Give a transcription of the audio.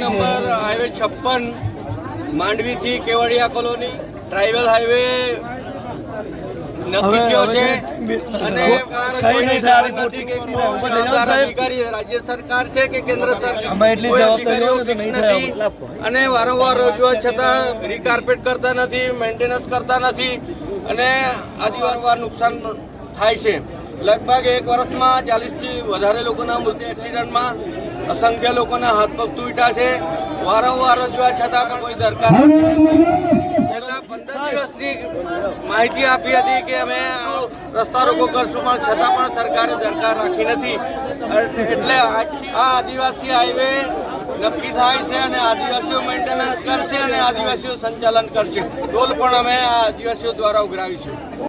Number highway छप्पन मांडवीची Kevadia colony tribal highway નક્કી થયો છે અને કઈ નહીં થાય, નથી. અધિકારી રાજ્ય સરકાર છે કે કેન્દ્ર સરકાર એટલી જવાબદારી નથી. અને વારંવાર રજૂઆત છતાં રીકાર્પેટ કરતા નથી મેન્ટેનન્સ કરતા નથી અને આદિવાર નુકસાન થાય છે લગભગ એક વર્ષમાં ચાલીસથી વધારે લોકોના મૃત્યુ એક્સિડન્ટમાં અસંખ્ય લોકોના હાથ પગ તૂટ્યા છે વારંવાર રજૂઆત છતાં પણ કોઈ દરકાર દિવસની માહિતી આપી હતી કે અમે રસ્તા રોકો કરશું, પણ છતાં પણ સરકારે દરકાર રાખી નથી. એટલે આ આદિવાસી હાઈવે નક્કી થાય છે અને આદિવાસીઓ મેન્ટેનન્સ કરશે અને આદિવાસીઓ સંચાલન કરશે. ટોલ પણ અમે આ આદિવાસીઓ દ્વારા ઉઘરાવીશું.